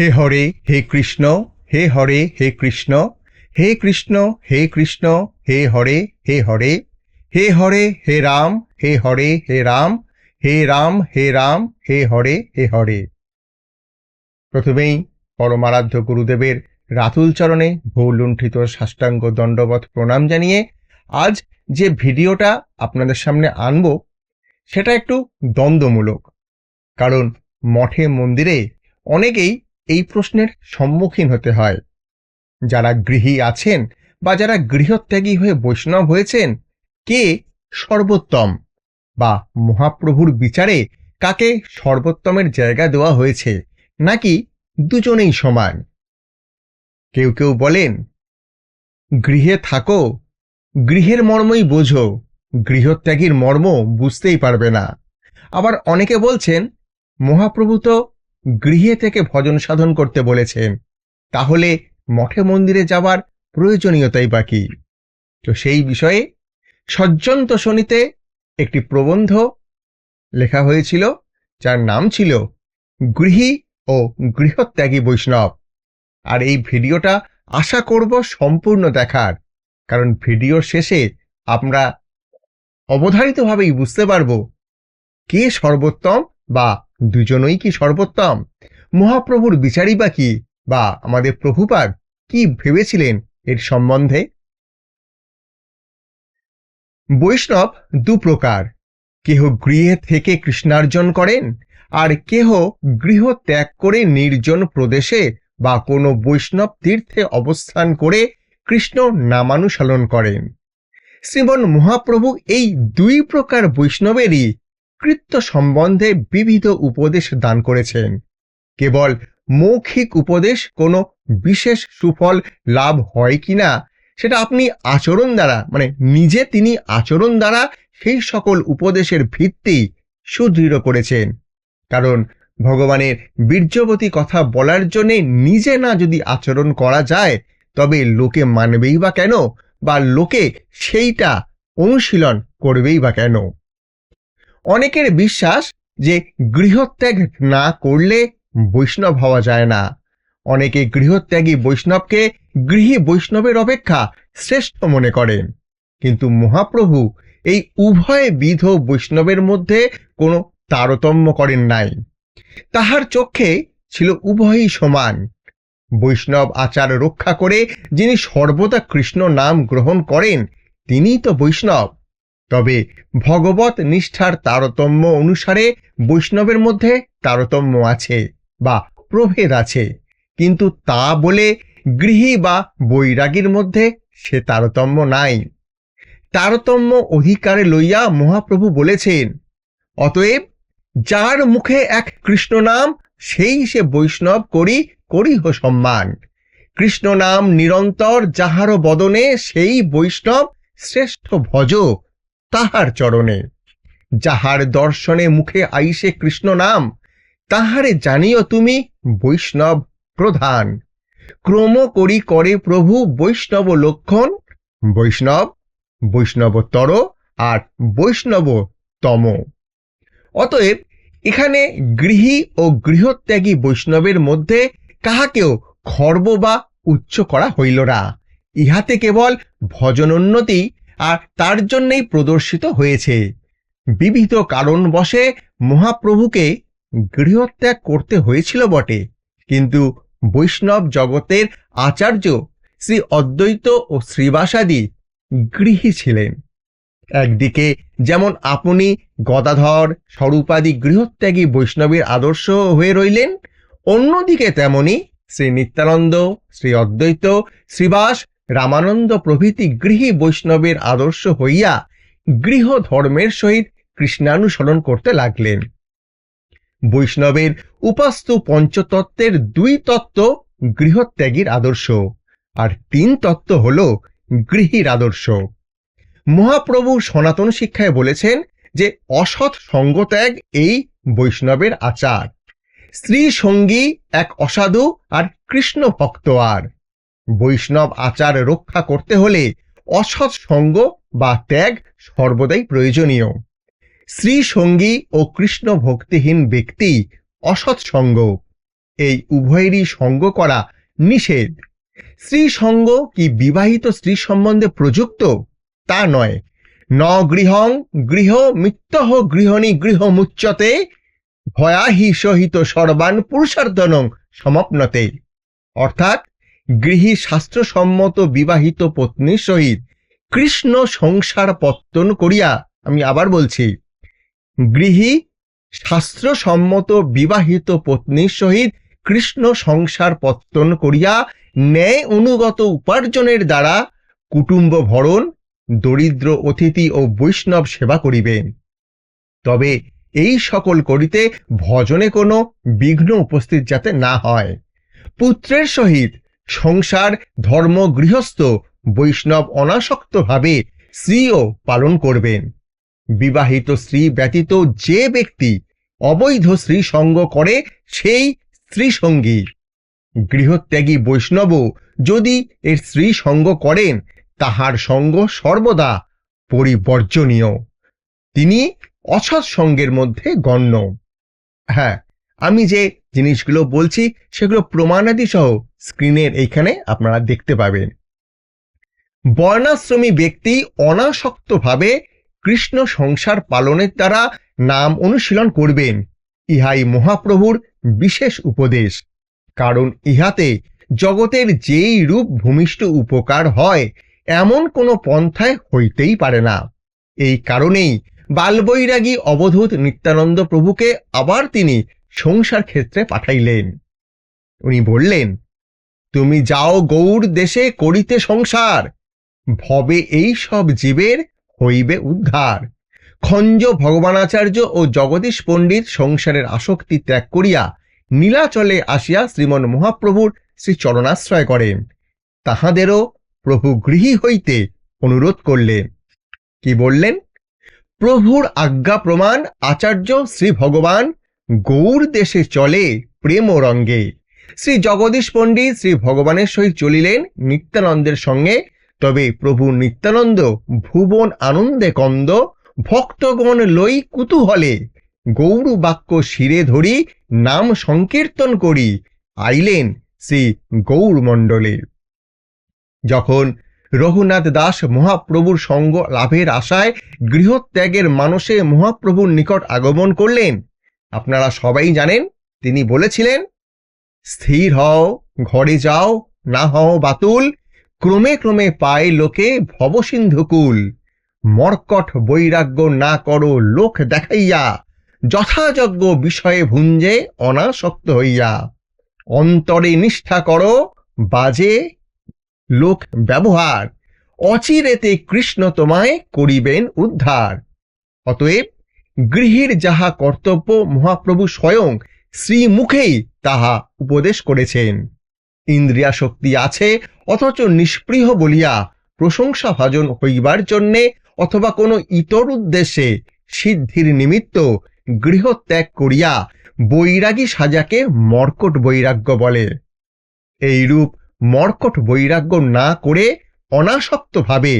হে হরে, হে কৃষ্ণ, হে হরে, হে কৃষ্ণ হে কৃষ্ণ হে কৃষ্ণ, হে হরে হে হরে হে হরে, হে রাম, হে হরে, হে রাম হে রাম হে রাম, হে হরে হে হরে। প্রথমেই পরমারাধ্য গুরুদেবের রাতুল চরণে ভৌলুণ্ঠিত সাষ্টাঙ্গ দণ্ডবধ প্রণাম জানিয়ে আজ যে ভিডিওটা আপনাদের সামনে আনব, সেটা একটু দ্বন্দ্বমূলক। কারণ মঠে মন্দিরে অনেকেই এই প্রশ্নের সম্মুখীন হতে হয়। যারা গৃহী আছেন বা যারা গৃহত্যাগী হয়ে বৈষ্ণব হয়েছেন, কে সর্বোত্তম বা মহাপ্রভুর বিচারে কাকে সর্বোত্তমের জায়গা দেওয়া হয়েছে, নাকি দুজনেই সমান? কেউ কেউ বলেন, গৃহে থাকো, গৃহের মর্মই বোঝো, গৃহত্যাগীর মর্ম বুঝতেই পারবে না। আবার অনেকে বলছেন, মহাপ্রভু তো গৃহে থেকে ভজন সাধন করতে বলেছেন তাহলে মঠে মন্দিরে যাবার প্রয়োজনীয়তাই বাকি তো সেই বিষয়ে সজ্জন্ত শনিতে একটি প্রবন্ধ লেখা হয়েছিল, যার নাম ছিল গৃহী ও গৃহত্যাগী বৈষ্ণব। আর এই ভিডিওটা আশা করব সম্পূর্ণ দেখার, কারণ ভিডিওর শেষে আমরা অবধারিতভাবেই বুঝতে পারব কে সর্বোত্তম বা দুজনই কি সর্বোত্তম? মহাপ্রভুর বিচারই বা কি বা আমাদের প্রভুপাদ কি ভেবেছিলেন এর সম্বন্ধে? বৈষ্ণব দু প্রকার। কেহ গৃহে থেকে কৃষ্ণার্জন করেন আর কেহ গৃহ ত্যাগ করে নির্জন প্রদেশে বা কোনো বৈষ্ণব তীর্থে অবস্থান করে কৃষ্ণ নামানুসরণ করেন। শ্রীমন মহাপ্রভু এই দুই প্রকার বৈষ্ণবেরই কৃত্য সম্বন্ধে বিবিধ উপদেশ দান করেছেন। কেবল মৌখিক উপদেশ কোনো বিশেষ সুফল লাভ হয় কিনা, সেটা আপনি আচরণ দ্বারা মানে নিজে তিনি আচরণ দ্বারা সেই সকল উপদেশের ভিত্তি সুদৃঢ় করেছেন। কারণ ভগবানের বীর্যবতী কথা বলার জন্যে নিজে না যদি আচরণ করা যায়, তবে লোকে মানবেই বা কেন, বা লোকে সেইটা অনুশীলন করবেই বা কেন? অনেকের বিশ্বাস যে গৃহত্যাগ না করলে বৈষ্ণব হওয়া যায় না। অনেকে গৃহত্যাগী বৈষ্ণবকে গৃহী বৈষ্ণবের অপেক্ষা শ্রেষ্ঠ মনে করেন। কিন্তু মহাপ্রভু এই উভয় বিধ বৈষ্ণবের মধ্যে কোনো তারতম্য করেন নাই। তাহার চোখে ছিল উভয়ই সমান। বৈষ্ণব আচার রক্ষা করে যিনি সর্বদা কৃষ্ণ নাম গ্রহণ করেন, তিনিই তো বৈষ্ণব। তবে ভগবত নিষ্ঠার তারতম্য অনুসারে বৈষ্ণবের মধ্যে তারতম্য আছে বা প্রভেদ আছে। কিন্তু তা বলে গৃহী বা বৈরাগীর মধ্যে সে তারতম্য নাই। তারতম্য অধিকারে লইয়া মহাপ্রভু বলেছেন, অতএব যার মুখে এক কৃষ্ণ নাম, সেই সে বৈষ্ণব করি করিহ সম্মান। কৃষ্ণ নাম নিরন্তর যাহার বদনে সেই বৈষ্ণব শ্রেষ্ঠ ভজ তাহার চরণে। যাহার দর্শনে মুখে আইসে কৃষ্ণ নাম, তাহারে জানিও তুমি বৈষ্ণব প্রধান। ক্রম করি করে প্রভু বৈষ্ণব লক্ষণ, বৈষ্ণব, বৈষ্ণবতর আর বৈষ্ণব তম অতএব এখানে গৃহী ও গৃহত্যাগী বৈষ্ণবের মধ্যে কাহাকেও খর্ব বা উচ্চ করা হইল না। ইহাতে কেবল ভজনোন্নতি আর তার জন্যেই প্রদর্শিত হয়েছে। বিবিধ কারণবশে মহাপ্রভুকে গৃহত্যাগ করতে হয়েছিল বটে। কিন্তু বৈষ্ণব জগতের আচার্য শ্রী অদ্বৈত ও শ্রীবাসাদি গৃহী ছিলেন। একদিকে যেমন আপনি গদাধর, স্বরূপাদি গৃহত্যাগী বৈষ্ণবের আদর্শ হয়ে রইলেন, অন্যদিকে তেমনি শ্রী নিত্যানন্দ, শ্রী অদ্বৈত, শ্রীবাস রামানন্দ প্রভৃতি গৃহী বৈষ্ণবের আদর্শ হইয়া গৃহ ধর্মের সহিত কৃষ্ণানুসরণ করতে লাগলেন। বৈষ্ণবের উপাস্তু পঞ্চতত্ত্বের দুই তত্ত্ব গৃহত্যাগীর আদর্শ, আর তিন তত্ত্ব হল গৃহীর আদর্শ। মহাপ্রভু সনাতন শিক্ষায় বলেছেন যে, অসৎ সঙ্গত্যাগ এই বৈষ্ণবের আচার। স্ত্রী সঙ্গী এক অসাধু আর কৃষ্ণ ভক্ত আর। বৈষ্ণব আচার রক্ষা করতে হলে অসৎ সঙ্গ বা ত্যাগ সর্বদাই প্রয়োজনীয়। শ্রী সঙ্গী ও কৃষ্ণ ভক্তিহীন ব্যক্তি অসৎ সঙ্গ, এই উভয়েরই সঙ্গ করা নিষেধ। স্ত্রী সঙ্গ কি বিবাহিত স্ত্রী সম্বন্ধে প্রযুক্ত? তা নয়। ন গৃহং গৃহ মিত্যহ গৃহণী গৃহ মুচ্যতে, ভয়াহি সহিত সর্বান পুরুষার্থনং সমাপনতে। অর্থাৎ গৃহী শাস্ত্রসম্মত বিবাহিত পত্নীর সহিত কৃষ্ণ সংসার পত্তন করিয়া আমি আবার বলছি গৃহী শাস্ত্রসম্মত বিবাহিত পত্নীর সহিত কৃষ্ণ সংসার পত্তন করিয়া ন্যায় অনুগত উপার্জনের দ্বারা কুটুম্ব ভরণ, দরিদ্র অতিথি ও বৈষ্ণব সেবা করিবেন। তবে এই সকল করিতে ভজনে কোনো বিঘ্ন উপস্থিত যাতে না হয়। পুত্রের সহিত সংসার ধর্ম গৃহস্থ বৈষ্ণব অনাসক্তভাবে স্ত্রীও পালন করবেন। বিবাহিত স্ত্রী ব্যতীত যে ব্যক্তি অবৈধ স্ত্রী সঙ্গ করে, সেই স্ত্রী সঙ্গী গৃহত্যাগী বৈষ্ণব যদি এর স্ত্রী সঙ্গ করেন, তাহার সঙ্গ সর্বদা পরিবর্জনীয়। তিনি অসৎ সঙ্গের মধ্যে গণ্য। হ্যাঁ আমি যে জিনিসগুলো বলছি, সেগুলো প্রমাণাদি সহ স্ক্রিনের এইখানে আপনারা দেখতে পাবেন। বর্ণাশ্রমী ব্যক্তি অনাসক্তভাবে কৃষ্ণ সংসার পালনের দ্বারা নাম অনুশীলন করবেন। ইহাই মহাপ্রভুর বিশেষ উপদেশ। কারণ ইহাতে জগতের যেই রূপ ভূমিষ্ঠ উপকার হয়, এমন কোনো পন্থায় হইতেই পারে না। এই কারণেই বালবৈরাগী অবধূত নিত্যানন্দ প্রভুকে আবার তিনি সংসার ক্ষেত্রে পাঠাইলেন। উনি বললেন তুমি যাও গৌর দেশে করিতে সংসার। ভবে এই সব জীবের হইবে উদ্ধার। খঞ্জ ভগবানাচার্য ও জগদীশ পণ্ডিত সংসারের আসক্তি ত্যাগ করিয়া নীলাচলে আসিয়া শ্রীমন মহাপ্রভুর শ্রী চরণাশ্রয় করেন। তাহাদেরও প্রভু গৃহী হইতে অনুরোধ করলেন। কি বললেন? প্রভুর আজ্ঞা প্রমাণ আচার্য শ্রী ভগবান গৌর দেশে চলে প্রেম রঙ্গে শ্রী জগদীশ পণ্ডিত শ্রী ভগবানের সহিত চলিলেন নিত্যানন্দের সঙ্গে। তবে প্রভু নিত্যানন্দ ভুবন আনন্দে কন্দ, ভক্তগণ লই কুতূহলে। গৌর বাক্য শিরে ধরি, নাম সংকীর্তন করি, আইলেন শ্রী গৌর মণ্ডলে। যখন রঘুনাথ দাস মহাপ্রভুর সঙ্গ লাভের আশায় গৃহত্যাগের মানুষে মহাপ্রভুর নিকট আগমন করলেন, আপনারা সবাই জানেন, তিনি বলেছিলেন স্থির হও, ঘরে যাও, না হও বাতুল, ক্রমে ক্রমে পায় লোকে ভবসিন্ধুকুল মর্কট বৈরাগ্য না করো লোক দেখাইয়া, যথাযজ্ঞ বিষয়ে ভুঞ্জে অনাসক্ত হইয়া। অন্তরে নিষ্ঠা করো, বাজে লোক ব্যবহার, অচিরেতে কৃষ্ণ তোমায় করিবেন উদ্ধার। অতএব গৃহীর যাহা কর্তব্য, মহাপ্রভু স্বয়ং শ্রীমুখেই তাহা উপদেশ করেছেন। ইন্দ্রিয়া শক্তি আছে, অথচ নিষ্পৃহ বলিয়া প্রশংসা ভাজন হইবার জন্যে অথবা কোনো ইতর উদ্দেশ্যে সিদ্ধির নিমিত্ত গৃহত্যাগ করিয়া বৈরাগী সাজাকে মর্কট বৈরাগ্য বলে। এইরূপ মর্কট বৈরাগ্য না করে অনাসক্তভাবে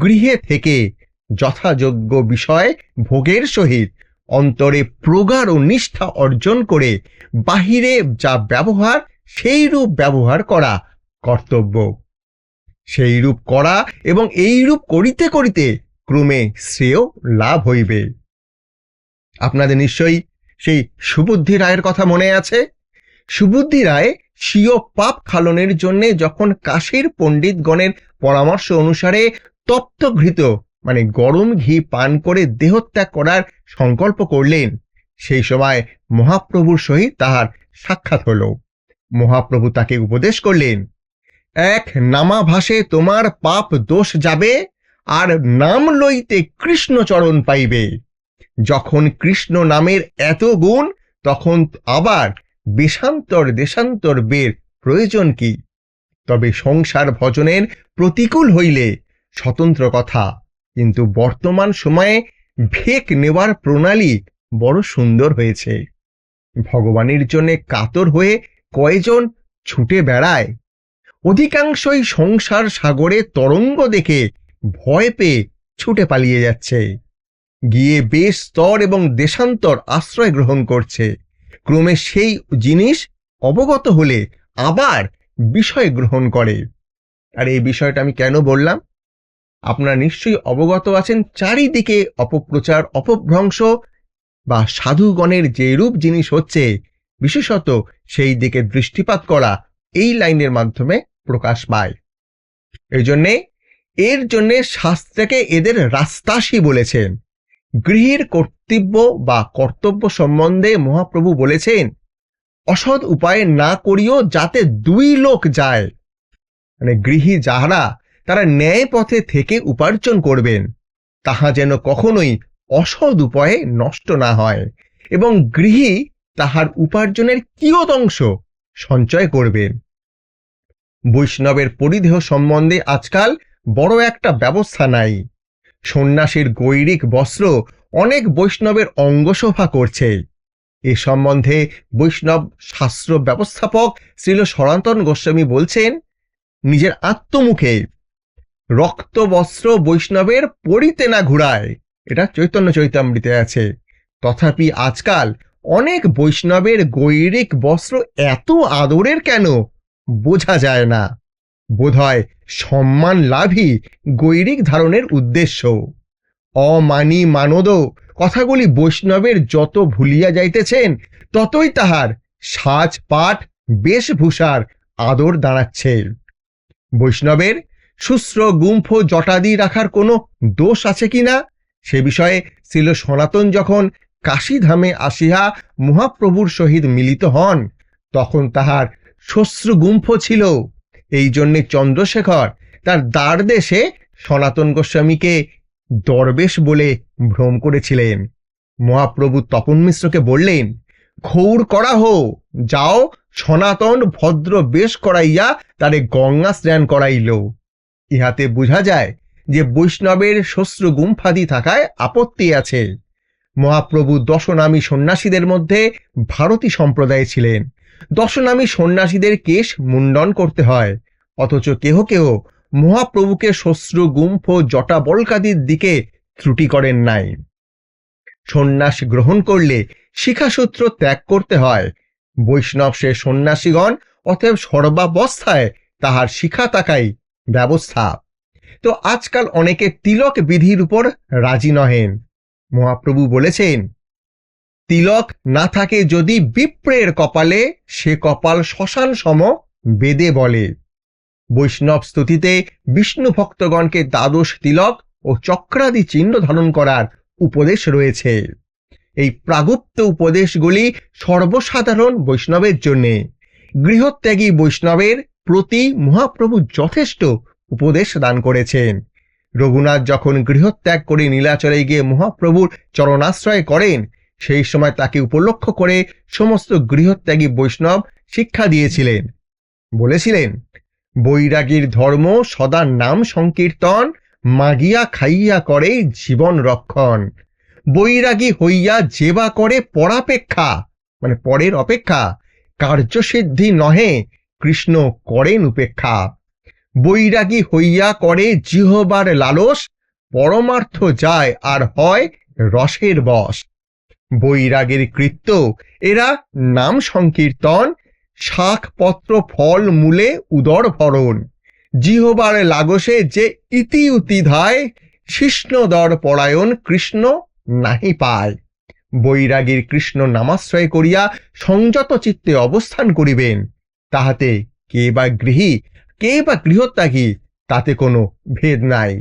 গৃহে থেকে যথাযোগ্য বিষয় ভোগের সহিত অন্তরে প্রগাঢ় নিষ্ঠা অর্জন করে বাহিরে যা ব্যবহার, সেই রূপ ব্যবহার করা কর্তব্য। সেই রূপ করা এবং এই রূপ করিতে করিতে ক্রমে শ্রেয় লাভ হইবে। আপনাদের নিশ্চয়ই সেই সুবুদ্ধি রায়ের কথা মনে আছে? সুবুদ্ধি রায় স্বীয় পাপ খালনের জন্যে যখন কাশীর পণ্ডিতগণের পরামর্শ অনুসারে তপ্তঘৃত মানে গরম ঘি পান করে দেহত্যাগ করার সংকল্প করলেন। সেই সময় মহাপ্রভুর সহিত তাহার সাক্ষাৎ হল। মহাপ্রভু তাকে উপদেশ করলেন, এক নামাভাসে তোমার পাপ দোষ যাবে আর নাম লইতে কৃষ্ণচরণ পাইবে। যখন কৃষ্ণ নামের এত গুণ, তখন আবার বেশান্তর দেশান্তর বের প্রয়োজন কি? তবে সংসার ভজনের প্রতিকূল হইলে স্বতন্ত্র কথা। কিন্তু বর্তমান সময়ে ভেক নেওয়ার প্রণালী বড় সুন্দর হয়েছে। ভগবানের জন্য কাতর হয়ে কয়জন ছুটে বেড়ায়? অধিকাংশই সংসার সাগরে তরঙ্গ দেখে ভয় পেয়ে ছুটে পালিয়ে যাচ্ছে। গিয়ে বেশ স্তর এবং দেশান্তর আশ্রয় গ্রহণ করছে। ক্রমে সেই জিনিস অবগত হলে আবার বিষয় গ্রহণ করে। আর এই বিষয়টা আমি কেন বললাম? আপনারা নিশ্চয়ই অবগত আছেন, চারিদিকে অপপ্রচার, অপভ্রংশ বা সাধুগণের যে রূপ জিনিস হচ্ছে, বিশেষত সেই দিকে দৃষ্টিপাত করা, এই লাইনের মাধ্যমে প্রকাশ পায়। এই জন্যে এর জন্যে শাস্ত্রকে এদের রাস্তাসী বলেছেন। গৃহীর কর্তব্য বা কর্তব্য সম্বন্ধে মহাপ্রভু বলেছেন, অসৎ উপায়ে না করিও যাতে দুই লোক যায়। মানে গৃহী যাহারা তারা ন্যায় পথে থেকে উপার্জন করবেন। তাহা যেন কখনোই অসৎ উপায়ে নষ্ট না হয় এবং গৃহী তাহার উপার্জনের কিয়দংশ সঞ্চয় করবেন। বৈষ্ণবের পরিধেয় সম্বন্ধে আজকাল বড় একটা ব্যবস্থা নাই। সন্ন্যাসীর গৈরিক বস্ত্র অনেক বৈষ্ণবের অঙ্গশোভা করছে। এ সম্বন্ধে বৈষ্ণব শাস্ত্র ব্যবস্থাপক শ্রীল সনাতন গোস্বামী বলছেন, নিজের আত্মমুখে রক্ত, বস্ত্র, বৈষ্ণবের পরিতে না ঘুরায়। এটা চৈতন্য চৈতামৃতে আছে। তথাপি আজকাল অনেক বৈষ্ণবের গৈরিক বস্ত্র এত আদরের কেন? বোঝা যায় না। বোধহয় সম্মান লাভই গৈরিক ধারণের উদ্দেশ্য। অমানি মানদ, কথাগুলি বৈষ্ণবের যত ভুলিয়া যাইতেছেন, ততই তাহার সাজ পাঠ বেশভূষার আদর দাঁড়াচ্ছে। বৈষ্ণবের শুশ্র গুম্ফ, জটাদি রাখার কোনো দোষ আছে কিনা সে বিষয়ে ছিল সনাতন যখন কাশীধামে আসিয়া মহাপ্রভুর সহিত মিলিত হন, তখন তাহার শ্বশ্রুগুম্ফ ছিল। এই জন্যে চন্দ্রশেখর তার দ্বার দেশে সনাতন গোস্বামীকে দরবেশ বলে ভ্রম করেছিলেন। মহাপ্রভু তপন মিশ্রকে বললেন, ঘৌর করা হো যাও সনাতন ভদ্র বেশ করাইয়া তারে গঙ্গা স্নান করাইল। ইহাতে বোঝা যায় যে বৈষ্ণবের শ্বশ্রু গুম্ফাদি থাকায় আপত্তি আছে। মহাপ্রভু দশনামী সন্ন্যাসীদের মধ্যে ভারতী সম্প্রদায় ছিলেন। দশনামী সন্ন্যাসীদের কেশ মুন্ডন করতে হয়, অথচ কেহ কেহ মহাপ্রভুকে শ্বশ্রু গুম্ফ জটা বলকাদির দিকে ত্রুটি করেন নাই। সন্ন্যাস গ্রহণ করলে শিখাসূত্র ত্যাগ করতে হয়। বৈষ্ণব সে সন্ন্যাসীগণ অতএব সর্বাবস্থায় তাহার শিখা তাকাই ব্যবস্থা। তো আজকাল অনেকে তিলক বিধির উপর রাজি নহেন। মহাপ্রভু বলেছেন, তিলক না থাকে যদি বিপ্রের কপালে, সে কপাল শ্মশান সম বেদে বলে। বৈষ্ণব স্তুতিতে বিষ্ণু ভক্তগণকে দ্বাদশ তিলক ও চক্রাদি চিহ্ন ধারণ করার উপদেশ রয়েছে। এই প্রাগুপ্ত উপদেশগুলি সর্বসাধারণ বৈষ্ণবের জন্যে। গৃহত্যাগী বৈষ্ণবের প্রতি মহাপ্রভু যথেষ্ট উপদেশ দান করেছেন। রঘুনাথ যখন গৃহত্যাগ করে নীলাচলে গিয়ে মহাপ্রভুর চরণাশ্রয় করেন, সেই সময় তাকে উপলক্ষ করে সমস্ত গৃহত্যাগী বৈষ্ণব শিক্ষা দিয়েছিলেন। বলেছিলেন, বৈরাগীর ধর্ম সদা নাম সংকীর্তন, মাগিয়া খাইয়া করে জীবন রক্ষণ। বৈরাগী হইয়া যেবা করে পরাপেক্ষা মানে পরের অপেক্ষা, কার্যসিদ্ধি নহে কৃষ্ণ করেন উপেক্ষা। বৈরাগী হইয়া করে জিহবার লালস, পরমার্থ যায় আর হয় রসের বশ। বৈরাগের কৃত্য, এরা নাম সংকীর্তন শাক পত্র ফল মূলে উদর ভরণ। জিহবার লাগসে যে ইতি উতি ধায়, শিষ্ণদর পরায়ণ কৃষ্ণ নাহি পায়। বৈরাগীর কৃষ্ণ নামাশ্রয় করিয়া সংযত চিত্তে অবস্থান করিবেন। তাহাতে কে বা গৃহী, কে বা গৃহত্যাগী, তাতে কোনো ভেদ নাই।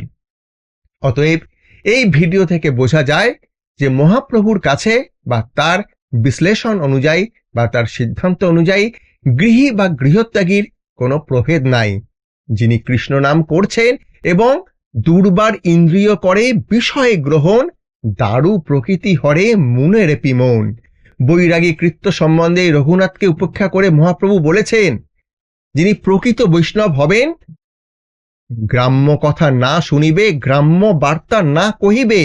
অতএব এই ভিডিও থেকে বোঝা যায় যে মহাপ্রভুর কাছে বা তার বিশ্লেষণ অনুযায়ী বা তার সিদ্ধান্ত অনুযায়ী গৃহী বা গৃহত্যাগীর কোনো প্রভেদ নাই। যিনি কৃষ্ণ নাম করছেন এবং দুর্বার ইন্দ্রিয় করে বিষয়ে গ্রহণ, দারু প্রকৃতি হরে মুনে রেপি মন বৈরাগী কৃত্য সম্বন্ধে রঘুনাথকে উপেক্ষা করে মহাপ্রভু বলেছেন, যিনি প্রকৃত বৈষ্ণব হবেন, গ্রাম্য কথা না শুনিবে, গ্রাম্য বার্তা না কহিবে,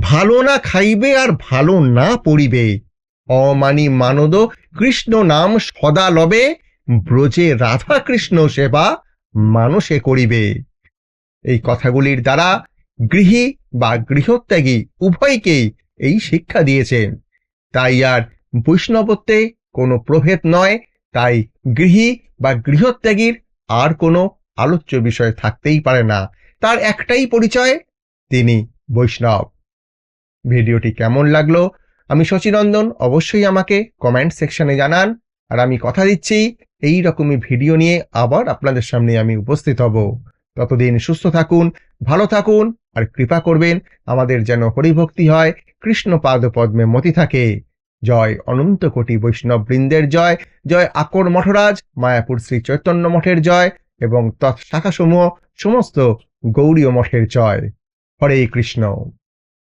ভালো না খাইবে আর ভালো না পড়িবে। অমানি মানদ কৃষ্ণ নাম সদা লবে, ব্রজে রাধা কৃষ্ণ সেবা মানুষে করিবে। এই কথাগুলির দ্বারা গৃহী বা গৃহত্যাগী উভয়কেই এই শিক্ষা দিয়েছেন। তাই আর বৈষ্ণবত্বে কোনো প্রভেদ নয়, তাই গৃহী বা গৃহত্যাগীর আর কোনো আলোচ্য বিষয় থাকতেই পারে না। তার একটাই পরিচয়, তিনি বৈষ্ণব। ভিডিওটি কেমন লাগল, আমি শচীনন্দন অবশ্যই আমাকে কমেন্ট সেকশনে জানান। আর আমি কথা দিচ্ছি, এই রকমই ভিডিও নিয়ে আবার আপনাদের সামনে আমি উপস্থিত হব। ততদিন সুস্থ থাকুন, ভালো থাকুন, আর কৃপা করবেন, আমাদের যেন হরিভক্তি হয় কৃষ্ণ পাদ পদ্মে মতি থাকে। জয় অনন্ত কোটি বৈষ্ণব বৃন্দের জয়। জয় আকর মঠরাজ, মায়াপুর শ্রী চৈতন্য মঠের জয় এবং তৎ শাখাসমূহ সমস্ত গৌরীয় মঠের জয়। হরে কৃষ্ণ।